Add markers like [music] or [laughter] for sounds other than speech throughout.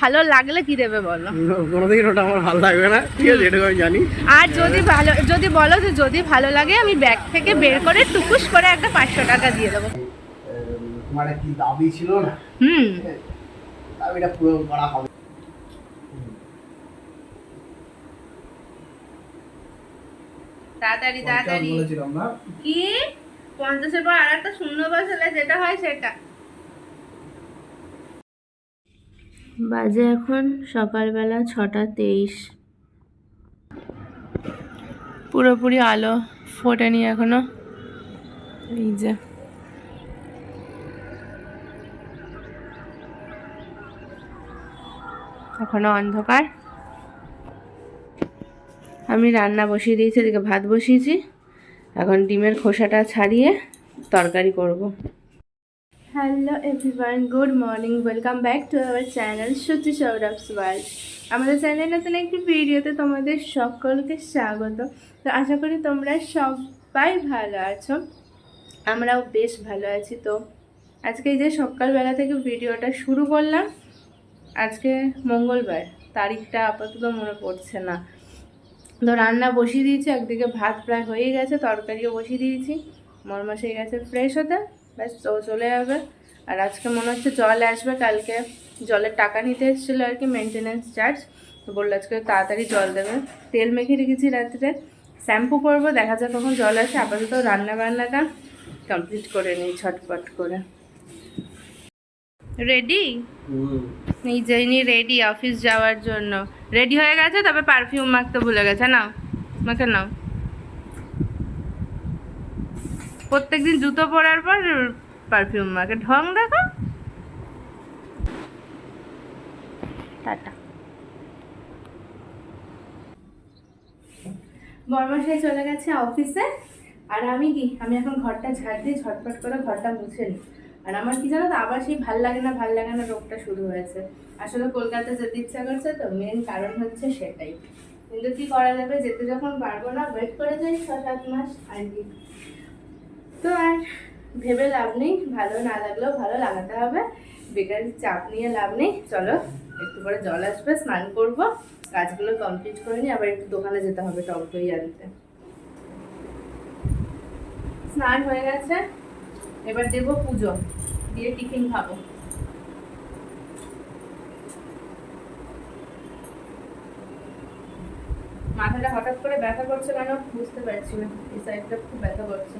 ভালো লাগলে কি দেবে বলো? কোনোদিন ওটা আমার ভালো লাগবে না। ঠিক আছে এটুকু আমি জানি। আর যদি ভালো যদি বলো যে যদি ভালো লাগে আমি ব্যাগ থেকে বের করে টুকুস করে একটা পাঁচশো টাকা দিয়ে দেবো। তোমার কি দাবি ছিল না? হুম। দাবিটা পূরণ করা হবে। তাড়াতাড়ি তাড়াতাড়ি। কি? পঞ্চাশের পর আর একটা শূন্য বসালে যেটা হয় সেটা। বাজে এখন সকালবেলা ছটা তেইশ। পুরোপুরি আলো ফোটেনি এখনও। এই যে। এখনও অন্ধকার। আমি রান্না বসিয়ে দিয়েছি, এদিকে ভাত বসিয়েছি। এখন ডিমের খোসাটা ছাড়িয়ে তরকারি করব। Hello everyone good morning welcome back to our channel সত্যি সৌরভস ওয়ার্ল্ড আমাদের চ্যানেলে নতুন একটি ভিডিওতে তোমাদের সকলকে স্বাগত। তো আশা করি তোমরা সবাই ভালো আছো। আমরাও বেশ ভালো আছি। তো আজকে এই যে সকালবেলা থেকে ভিডিওটা শুরু করলাম, আজকে মঙ্গলবার, তারিখটা আপাতত মনে পড়ছে না। তো রান্না বসিয়ে দিয়েছি, একদিকে ভাত প্রায় হয়ে গেছে, তরকারিও বসিয়ে দিয়েছি। মরমাস গেছে ফ্রেশ হতে। ব্যাস ও চলে যাবে। আর আজকে মনে হচ্ছে জল আসবে কালকে জলের টাকা নিতে এসেছিল আর কি মেনটেনেন্স চার্জ তো বলল আজকে তাড়াতাড়ি জল দেবে। তেল মেখে রেখেছি রাত্রে। শ্যাম্পু করব দেখা যাক কখন জল আসে। আপাতত রান্না বান্নাটা কমপ্লিট করে নিই ছটপট করে। রেডি এই যে ইনি রেডি অফিস যাওয়ার জন্য। রেডি হয়ে গেছে তবে পারফিউম মাখতে ভুলে গেছে নাও। মাকে নাও। প্রত্যেকদিন জুতো পরার পর পারফিউম মাকে ঢং দেখো। টাটা। বর্মাশাই চলে গেছে অফিসে আর আমি কি? আমি এখন ঘরটা ঝাড় দিয়ে ঝটপট করে ঘরটা মুছে নিই। আর আমার কি জানো তো? আবার সেই ভালো লাগে না, ভালো লাগে না রোগটা শুরু হয়েছে। আসলে কলকাতা যেতে ইচ্ছা করছে তো মেন কারণ হচ্ছে সেটাই। কিন্তু কি করা যাবে? যেতে যখন পারব না ওয়েট করে যাই ছ সাত মাস, আর কি। তো আর ভেবে লাভ নেই, ভালো না লাগলেও ভালো লাগাতে হবে। বেকার চাপ নিয়ে লাভ নেই। চলো, একটু পরে জল আসবে, স্নান করব। কাজগুলো কমপ্লিট করে নিই, আবার একটু দোকানে যেতে হবে টক আনতে। স্নান হয়ে গেছে। এবার দেবো পুজো, দিয়ে টিফিন খাব। মাথাটা হঠাৎ করে ব্যথা করছে কেন বুঝতে পারছি না, এই সাইডটা খুব ব্যথা করছে।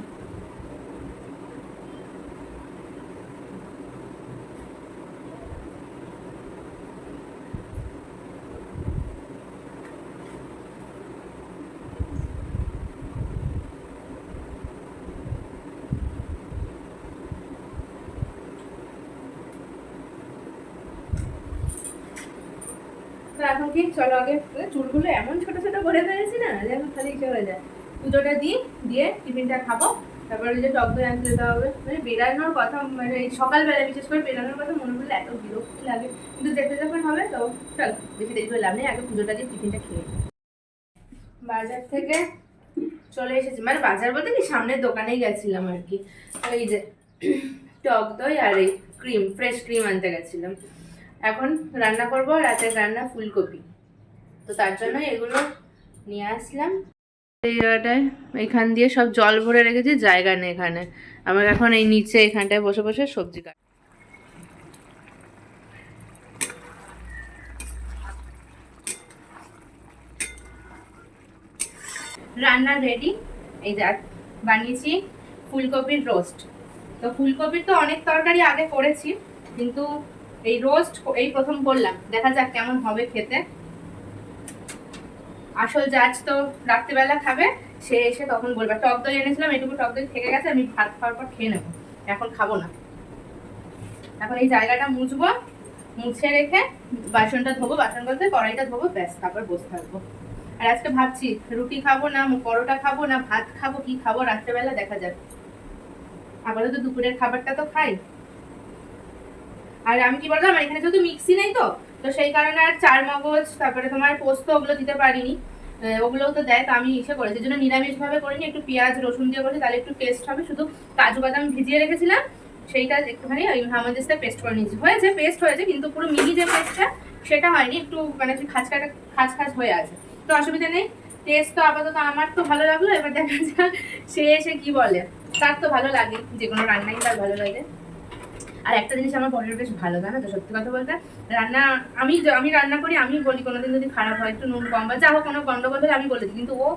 তো এখন কি চলো, আগে চুলগুলো এমন ছোট ছোট করে ফেলেছি না যে এখন খালি ইচ্ছে হয়ে যায়। পুজোটা দিই, দিয়ে টিফিনটা খাব। তারপরে যে টক দই আনতে যেতে হবে। মানে বেরানোর কথা মানে সকালবেলা, বিশেষ করে বেরানোর কথা মনে পড়লে এত বিরক্তি লাগে। কিন্তু যেতে যখন হবে, তো চল, বেশি দেরি করে লাভ নেই, আগে পুজোটা দিয়ে টিফিনটা খেয়ে। বাজার থেকে চলে এসেছি। মানে বাজার বলতে কি? সামনের দোকানেই গেছিলাম আর কি। ওই যে টক দই আর এই ক্রিম, ফ্রেশ ক্রিম আনতে গেছিলাম। এখন রান্না করব রাতের রান্না ফুলকপি। তো তার জন্য এগুলো নিয়ে আসলাম। এই জায়গাটায় এখান দিয়ে সব জল ভরে রেখেছি জায়গা নেই এখানে। আমার এখন এই নিচে এখানটায় বসে বসে সবজি কাট রান্না রেডি এই যে বানিয়েছি ফুলকপির রোস্ট তো ফুলকপির তো অনেক তরকারি আগে করেছি কিন্তু এই রোস্ট এই প্রথম করলাম। দেখা যাক কেমন হবে খেতে। আসল জাজ তো রাত্রিবেলা খাবে, সে এসে তখন বলবে টক দই এনেছিলাম এটুকু টক দই থেকে গেছে, আমি ভাত খাওয়ার পর খেয়ে নেব। এখন খাব না। এখন এই জায়গাটা মুছবো, মুছে রেখে বাসনটা ধোবো, বাসন বলতে কড়াইটা ধোবো, ব্যাস, তারপর বসে থাকব। আর আজকে ভাবছি, রুটি খাব না, পরোটা খাব না, ভাত খাব, কি খাব? রাত্রেবেলা দেখা যাবে আপাতত দুপুরের খাবারটা তো খাই। আর আমি কি বললাম, এখানে যেহেতু মিক্সি নেই তো তো সেই কারণে আর চার মগজ, তারপরে তোমার পোস্ত ওগুলো দিতে পারিনি। ওগুলোও তো দেয়, তো আমি ইসে করেছি। জন্য নিরামিষ ভাবে করিনি, একটু পেঁয়াজ, রসুন দিয়ে করেছি, তাহলে একটু টেস্ট হবে। শুধু কাজু বাদাম ভিজিয়ে রেখেছিলাম, সেইটা একটুখানি ওই হামাদিস্তায় পেস্ট করে নিয়েছি। হয়েছে পেস্ট হয়েছে, কিন্তু পুরো মিহি যে পেস্টটা সেটা হয়নি। একটু মানে খাঁচ কাটা খাঁচ খাঁচ হয়ে আছে। তো অসুবিধা নেই টেস্ট তো আপাতত আমার তো ভালো লাগল, এবার দেখা যাক সে এসে কি বলে। তার তো ভালো লাগে, যে কোনো রান্নাই তার ভালো লাগে। আর একটা জিনিস আমার বরের বেশ ভালো, জানো তো? সত্যি কথা বলতে, রান্না, আমি আমি রান্না করি আমি বলি, কোনোদিন যদি খারাপ হয়, একটু নুন কম বা যা হোক, কোনো গন্ডগোল হলে আমি বলে দিই। কিন্তু ও,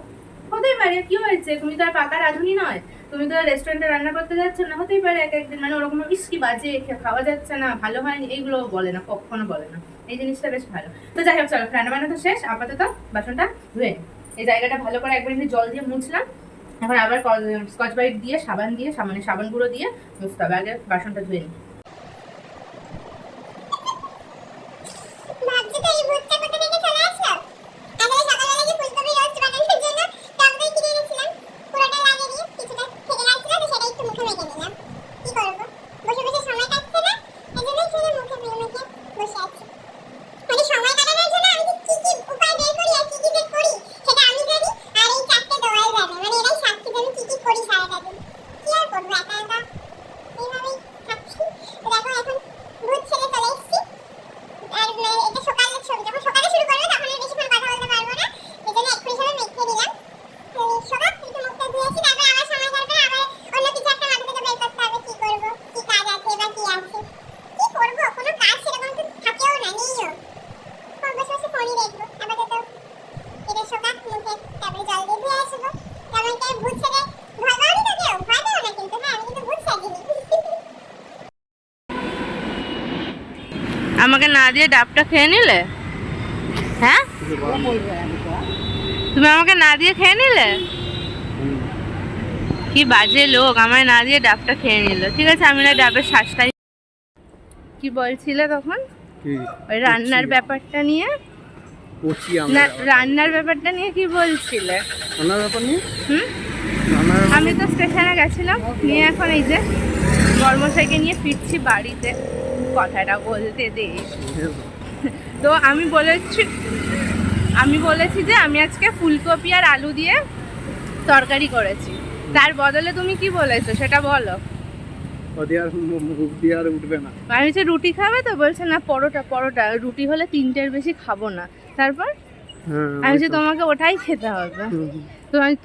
হতেই পারে, কি হয়েছে? তুমি তো আর পাকা রাঁধুনি নয়। তুমি তো রেস্টুরেন্টে রান্না করতে যাচ্ছ না, হতেই পারে, এক একদিন মানে ওরকম ইস কি বাজে খাওয়া যাচ্ছে না, ভালো হয়নি, এইগুলো বলে না, কখনো বলে না। এই জিনিসটা বেশ ভালো। তো যাই হোক, চলো রান্না বান্না তো শেষ, আপাতত বাসনটা ধুয়ে। এই জায়গাটা ভালো করে একবার জল দিয়ে মুছলাম, এখন আবার স্কচ ব্রাইট দিয়ে, সাবান দিয়ে সাবানে সাবান গুঁড়ো দিয়ে মুছতে হবে, আগে বাসনটা ধুয়ে নিই ভাবছি তো এই ভূতটা কোথা থেকে চলে আসলো আসলে সকালবেলা যে ফুলকপি রোস্ট বানানোর জন্য টক দই কিনে এনেছিলাম পুরোটা লাগিয়ে কিছুটা থেকে গেছিল তো সেটা একটু মুখে মেখে নিলাম কি করব বসে বসে সময় কাটছে না এজন্যই শুধু মুখে মেখে মেখে বসে আছি মানে সময় কাটানোর জন্য আমি যে কি কি উপায় বের করি আর কি কি যে করি সেটা আমি জানি আর এই চারটে দোয়াই জানে মানে এরাই সাক্ষী যে আমি কি কি করি সারাটা দিন কি আর করব একা একা এইভাবেই থাকছি তো দেখো এখন ভূত ছেড়ে চলে এসেছি আর মানে এটা সকালের ছবি যখন সকালে শুরু করব তখন আর বেশিক্ষণ কথা বলতে পারব না এই জন্য একটু হিসাবে মেখে দিলাম তো সকাল একটু মুখটা ধুয়েছি তারপর আবার সময় কাটবে আবার অন্য কিছু একটা মাথা থেকে বের করতে হবে কি করব কি কাজ আছে বা কি আছে কি করব কোনো কাজ সেরকম তো থাকেও না নেইও ফোন বসে বসে ফোনই দেখব আপাতত এটা সকাল মুখে তারপরে জল দিয়ে ধুয়ে আসব তেমন কে ভূত ছেড়ে ভয় পাওনি তো কেউ ভয় পাও না কিন্তু হ্যাঁ আমি কিন্তু ভূত সাজিনি আমাকে না দিয়ে ডাবটা খেয়ে নিলে? হ্যাঁ? তুমি আমাকে না দিয়ে খেয়ে নিলে? কি বাজে লোক আমায় না দিয়ে ডাবটা খেয়ে নিল। ঠিক আছে আমি না ডাবের শ্বাসটাই কি বলছিলে তখন? ওই রান্নার ব্যাপারটা নিয়ে? রান্নার ব্যাপারটা নিয়ে কি বলছিলে? রান্নার ব্যাপার নিয়ে? হুম? আমি তো স্টেশনে গেছিলাম নিয়ে এখন এই যে কর্মশাইকে নিয়ে ফিরছি বাড়িতে। কথাটা বলতে দে তো আমি বলেছি আমি বলেছি যে আমি আজকে ফুলকপি আর আলু দিয়ে তরকারি করেছি। তার বদলে তুমি কি বলেছ সেটা বলো। আমি বলছি রুটি খাবে তো বলছে না পরোটা পরোটা রুটি হলে তিনটের বেশি খাব না। তারপর? হ্যাঁ আমি বলছি তোমাকে ওটাই খেতে হবে।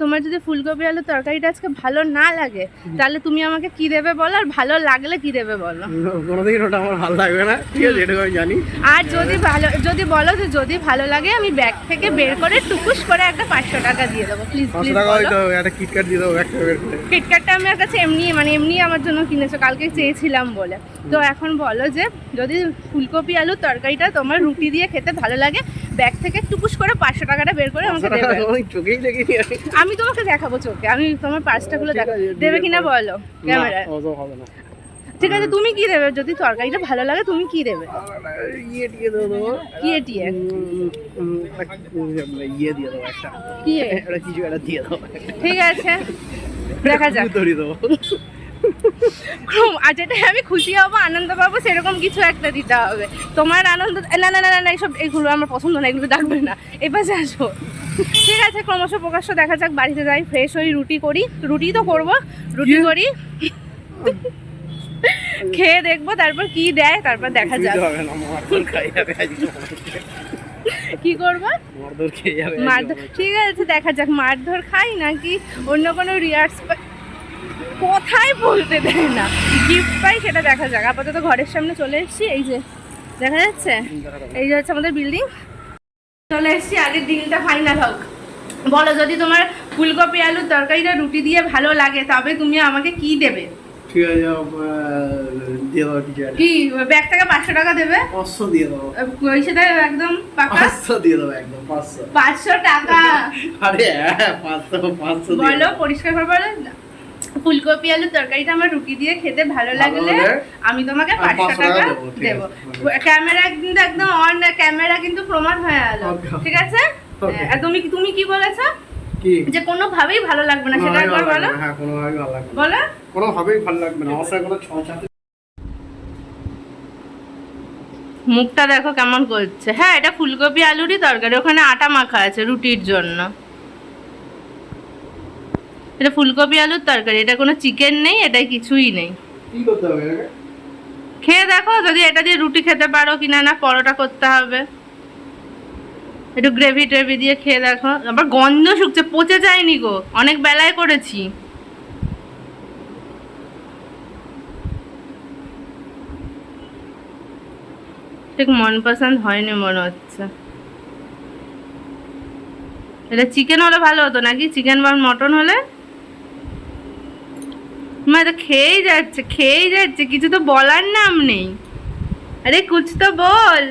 তোমার যদি ফুলকপি আলু তরকারিটা আজকে ভালো না লাগে তাহলে তুমি আমাকে কি দেবে বলো? আর ভালো লাগলে কি দেবে বলো? কোনোদিন ওটা আমার ভালো লাগবে না। ঠিক আছে এটুকু আমি জানি। আর যদি ভালো যদি বলো যে যদি ভালো লাগে আমি ব্যাগ থেকে বের করে টুকুস করে একটা পাঁচশো টাকা দিয়ে দেবো। প্লিজ পাঁচশো প্লিজ টাকা হয়তো একটা কিটকাট দিয়ে দেবো একটা বের করে। কিটক্যাটটা আমার কাছে এমনি মানে এমনি আমার জন্য কিনেছো কালকে চেয়েছিলাম বলে। তো এখন বলো যে যদি ফুলকপি আলু তরকারিটা তোমার রুটি দিয়ে খেতে ভালো লাগে ব্যাগ থেকে টুকুস করে পাঁচশো টাকাটা বের করে আমাকে দেবে। চোখেই দেখিনি আমি। আমি তোমাকে দেখাবো চোখে। আমি তোমার পার্সটা খুলে ঠিক দেখাবো। দেবে কিনা বলো না ঠিক আছে তুমি কি দেবে? যদি তরকারিটা ভালো লাগে তুমি কি দেবে? ইয়ে দিয়ে দেবো। কি ইয়ে দিয়ে দেবো একটা। কি এ? কিছু একটা দিয়ে দেবো। ঠিক আছে দেখা যাক। দেবো। আর যেটা আমি খুশি হব আনন্দ পাবো সেরকম কিছু একটা দিতে হবে। তোমার আনন্দ না না না না এইসব এইগুলো আমার পছন্দ না এগুলো ডাকবে না। পাশে আসো। ঠিক আছে ক্রমশ প্রকাশ্য দেখা যাক বাড়িতে যাই ফ্রেশ হই রুটি করি। রুটি তো করব রুটি করি। খেয়ে দেখব তারপর কি দেয় তারপর দেখা যাক। কি করব? মারধর ঠিক আছে দেখা যাক মারধর খাই নাকি অন্য কোনো রিয়ার্স কোথায় বলতে দেয় না। গিফট পাই সেটা দেখা যাক। আপাতত ঘরের সামনে চলে এসেছি। এই যে দেখা যাচ্ছে? এই যে হচ্ছে আমাদের বিল্ডিং চলে এসেছি আগের দিনটা ফাইনাল হোক। বলো যদি তোমার ফুলকপি আলুর তরকারিটা রুটি দিয়ে ভালো লাগে তবে তুমি আমাকে কি দেবে? ঠিক আছে কি ব্যাগ থেকে পাঁচশো টাকা দেবে? পাঁচশো দিয়ে দেবো ওই সেটা একদম পাঁচশো দিয়ে দেবো একদম পাঁচশো। পাঁচশো টাকা? আরে হ্যাঁ পাঁচশো পাঁচশো বলো পরিষ্কার করে বলো। ফুলকপি আলু তরকারিটা আমার রুটি দিয়ে খেতে ভালো লাগলে আমি তোমাকে পাঁচশো টাকা দেবো, আছে। ক্যামেরা কিন্তু একদম অন ক্যামেরা কিন্তু প্রমাণ হয়ে গেল ঠিক আছে? তুমি তুমি কি বলেছ? যে কোনো ভাবেই ভালো লাগবে না সেটা একবার বলো। হ্যাঁ কোনোভাবেই ভালো লাগবে না। বলো। কোনোভাবেই ভালো লাগবে না আমার কোনো মুখটা দেখো কেমন করছে। হ্যাঁ এটা ফুলকপি আলুরই তরকারি ওখানে আটা মাখা আছে রুটির জন্য। এটা ফুলকপি আলুর তরকারি এটা কোনো চিকেন নেই এটা কিছুই নেই। খেয়ে দেখো যদি এটা দিয়ে রুটি খেতে পারো কিনা না পরোটা করতে হবে। একটু গ্রেভি ট্রেভি দিয়ে খেয়ে দেখো। আবার গন্ধ শুকছে পচে যায়নি গো অনেক বেলায় করেছি। ঠিক মন পছন্দ হয়নি মনে হচ্ছে। এটা চিকেন হলে ভালো হতো নাকি? চিকেন বা মটন হলে? মা তো খেয়েই যাচ্ছে খেয়েই যাচ্ছে, কিছু তো বলার নাম নেই। আরে কুছ তো বল।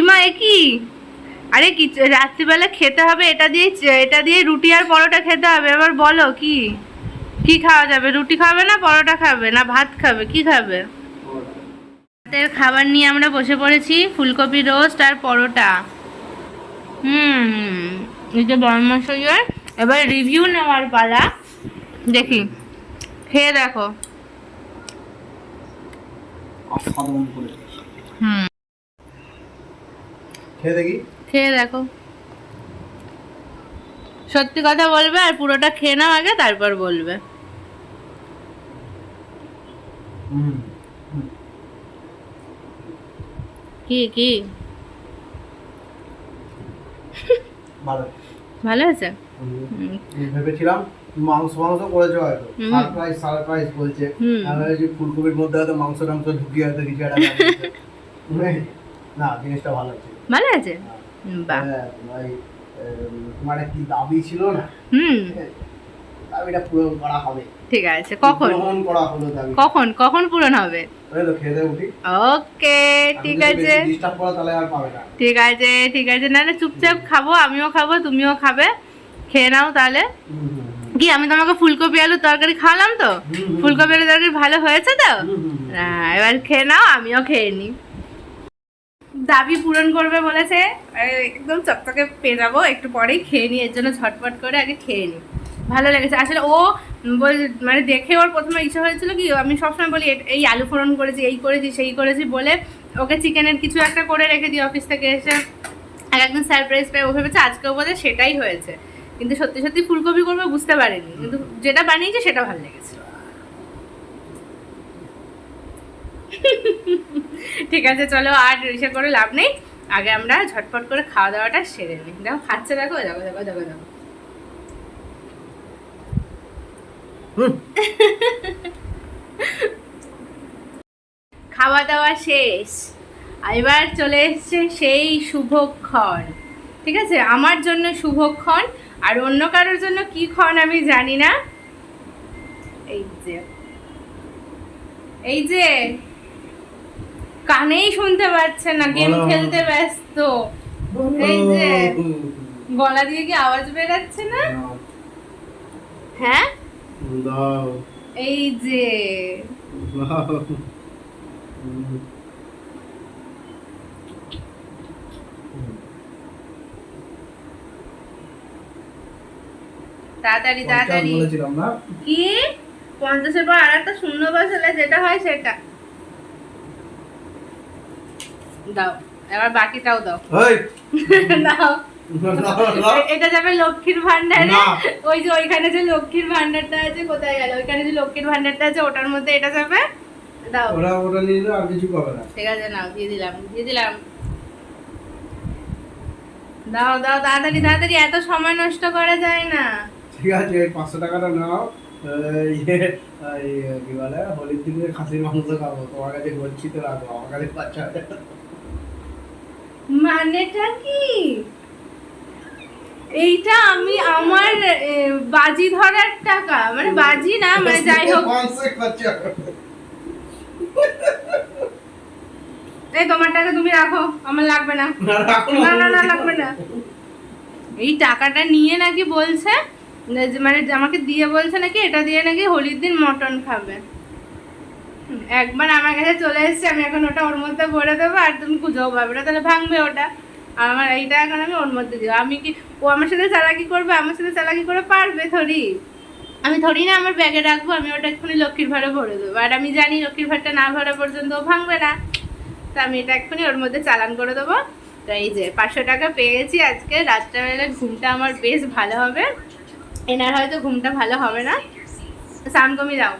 ইমা এ কি? আরে কিছু, রাত্রিবেলা খেতে হবে, এটা দিয়ে এটা দিয়ে রুটি আর পরোটা খেতে হবে, এবার বলো কি? কি খাওয়া যাবে? রুটি খাবে না পরোটা খাবে? না ভাত খাবে? কি খাবে? রাতের খাবার নিয়ে আমরা বসে পড়েছি, ফুলকপি রোস্ট আর পরোটা। হুম এই যে বর্মশইয়ের এবার রিভিউ নেওয়ার পালা। দেখি। খেয়ে দেখো। হুম। খেয়ে দেখি। খেয়ে দেখো। সত্যি কথা বলবে আর পুরোটা খেয়ে নাও আগে তারপর বলবে। কি কি? ভালো। ভালো আছে ভেবেছিলাম মাংস মাংস করেছে হয়তো। সারপ্রাইজ সারপ্রাইজ বলছে। হুম। আমি ভেবেছি ফুলকপির মধ্যে হয়তো মাংস টাংস ঢুকিয়ে হয়তো কিছু একটা না জিনিসটা ভালো আছে ভালো আছে বাহ। হ্যাঁ, এম, তোমার কি দাবি ছিল না? হুম। দাবিটা পূরণ করা হবে। ঠিক আছে কখন? গ্রহণ করা হলো দাবি কখন? কখন পূরণ হবে? ওকে ঠিক আছে। ঠিক আছে ঠিক আছে। না না চুপচাপ খাব আমিও খাব তুমিও খাবে। খেয়ে নাও তাহলে। হুম। কি আমি তোমাকে ফুলকপি আলু তরকারি খাওয়ালাম তো। ফুলকপি আলু তরকারি ভালো হয়েছে তো। হ্যাঁ, এবার খেয়ে নাও আমিও খেয়ে নিই দাবি পূরণ করবে বলেছে। একদম চকচকে পেয়ে যাব একটু পরেই খেয়ে নিই এর জন্য ঝটপট করে আগে খেয়ে নিই ভালো লেগেছে। আসলে ও বল- মানে দেখে ওর প্রথমে ইচ্ছা হয়েছিল কি আমি সবসময় বলি এই আলু ফোড়ন করেছি এই করেছি সেই করেছি বলে ওকে চিকেনের কিছু একটা করে রেখে দিই অফিস থেকে এসে। আর একদিন সারপ্রাইজ পেয়ে ও ভেবেছে আজকেও বোধহয় সেটাই হয়েছে। কিন্তু সত্যি সত্যি ফুলকপি করবে বুঝতে পারেনি। কিন্তু যেটা বানিয়েছে সেটা ভালো লেগেছে। ঠিক আছে চলো আর ইসে করে লাভ নেই। আগে আমরা ঝটপট করে খাওয়া দাওয়াটা সেরে নিই। দেখো খাচ্ছে দেখো দেখো দেখো দেখো দেখো। খাওয়া দাওয়া শেষ। এবার চলে এসছে সেই শুভক্ষণ। ঠিক আছে? আমার জন্য শুভক্ষণ। আর অন্য কারোর জন্য কি ক্ষণ আমি জানি না? এই যে। এই যে। কানেই শুনতে পাচ্ছে না গেম খেলতে ব্যস্ত। এই যে। গলা দিয়ে কি আওয়াজ বেরাচ্ছে না? হ্যাঁ? এই যে দাও হুম। তাড়াতাড়ি তাড়াতাড়ি। বলেছিলাম না? কি? পঞ্চাশের পর আর একটা শূন্য বাস হলে যেটা হয় সেটা। দাও এবার বাকিটাও দাও। [laughs] দাও। এটা যাবে লক্ষ্মীর ভান্ডারে ওই যে ওইখানে যে লক্ষ্মীর ভান্ডারটা আছে কোথায় গেল? ওইখানে যে লক্ষ্মীর ভান্ডারটা আছে ওটার মধ্যে এটা যাবে। দাও। ওরা ওটা নিয়ে আর কিছু পাবে না। ঠিক আছে নাও দিয়ে দিলাম দিয়ে দিলাম। দাও দাও তাড়াতাড়ি তাড়াতাড়ি এত সময় নষ্ট করা যায় না। ঠিক আছে এই পাঁচশো টাকাটা নাও। ইয়ে, কি বলে হোলির দিনে খাসির মাংস খাব। তোমার কাছে গচ্ছিত রাখব আমার কাছে আছে। মানেটা কি? এইটা আমি আমার বাজি ধরার টাকা। মানে বাজি না মানে যাই হোক। এই তোমার টাকা তুমি রাখো আমার লাগবে না। না, না লাগবে না। এই টাকাটা নিয়ে নাকি বলছে মানে আমাকে দিয়ে বলছে নাকি, এটা দিয়ে নাকি হোলির দিন মটন খাবে। একবার আমার কাছে চলে এসেছে, আমি এখন ওটা ওর মধ্যে ভরে দেবো আর তুমি খুঁজেও পাবে না তাহলে ভাঙবে ওটা। আমার এইটা এখন আমি ওর মধ্যে দিব। আমি কি, ও আমার সাথে চালাকি করবে, আমার সাথে চালাকি করে পারবে থরি? আমি থরি না, আমার ব্যাগে রাখব, আমি ওটা এক্ষুনি লক্ষ্মীর ভাড়ে ভরে দেবো। আর আমি জানি লক্ষ্মীর ভাড়টা না ভরা পর্যন্ত ও ভাঙবে না। তো আমি এটা এক্ষুনি ওর মধ্যে চালান করে দেবো। তো এই যে পাঁচশো টাকা পেয়েছি আজকে, রাত্রেবেলা ঘুমটা আমার বেশ ভালো হবে। এনার হয়তো ঘুমটা ভালো হবে না। সাউন্ড কমিয়ে দাও।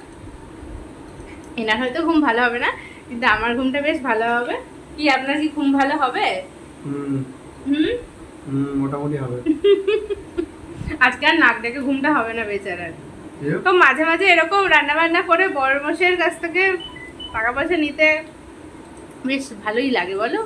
এনার হয়তো ঘুম ভালো হবে না কিন্তু আমার ঘুমটা বেশ ভালো হবে। কি আপনার কি ঘুম ভালো হবে? হুম। মোটামুটি হবে। [laughs] আজকে আর নাক ডেকে ঘুমটা হবে না বেচারার। তো মাঝে মাঝে এরকম রান্না বান্না করে বড় মশের কাছ থেকে টাকা পয়সা নিতে বেশ ভালোই লাগে বলো?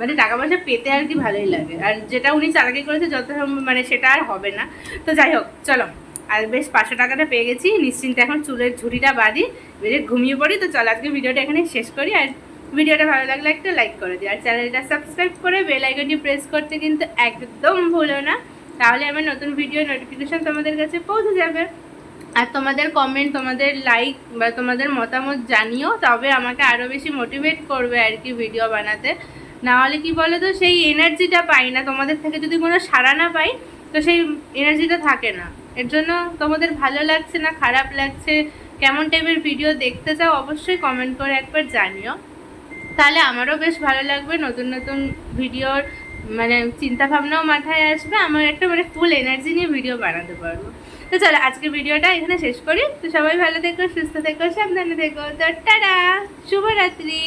মানে টাকা পয়সা পেতে আর কি ভালোই লাগে। আর যেটা উনি চালাকি করেছে যত মানে সেটা আর হবে না। তো যাই হোক, চলো। আর বেশ পাঁচশো টাকাটা পেয়ে গেছি। নিশ্চিন্তে এখন চুলের ঝুড়িটা বাঁধি বেরিয়ে ঘুমিয়ে পড়ি। তো চলো, আজকে ভিডিওটা এখানে শেষ করি। আর ভিডিওটা ভালো লাগলে একটা লাইক করে দিই আর চ্যানেলটা সাবস্ক্রাইব করে বেল আইকনটি প্রেস করতে কিন্তু একদম ভুলো না। তাহলে আমার নতুন ভিডিও নোটিফিকেশন তোমাদের কাছে পৌঁছে যাবে। আর তোমাদের কমেন্ট তোমাদের লাইক বা তোমাদের মতামত জানিও। তবে আমাকে আরও বেশি মোটিভেট করবে আর কি ভিডিও বানাতে। না হলে কি বলো তো সেই এনার্জিটা পাই না। তোমাদের থেকে যদি কোনো সাড়া না পাই, তো সেই এনার্জিটা থাকে না। এর জন্য তোমাদের ভালো লাগছে না, খারাপ লাগছে, কেমন টাইপের ভিডিও দেখতে চাও, অবশ্যই কমেন্ট করে একবার জানিও। তাহলে আমারও বেশ ভালো লাগবে, নতুন নতুন ভিডিওর মানে চিন্তা ভাবনাও মাথায় আসবে, আমার একটা মানে ফুল এনার্জি নিয়ে ভিডিও বানাতে পারব। তো চলো আজকে ভিডিওটা এখানে শেষ করি। তো সবাই ভালো থেকো, সুস্থ থেকো, সাবধানে থেকো। তো টাটা, শুভরাত্রি।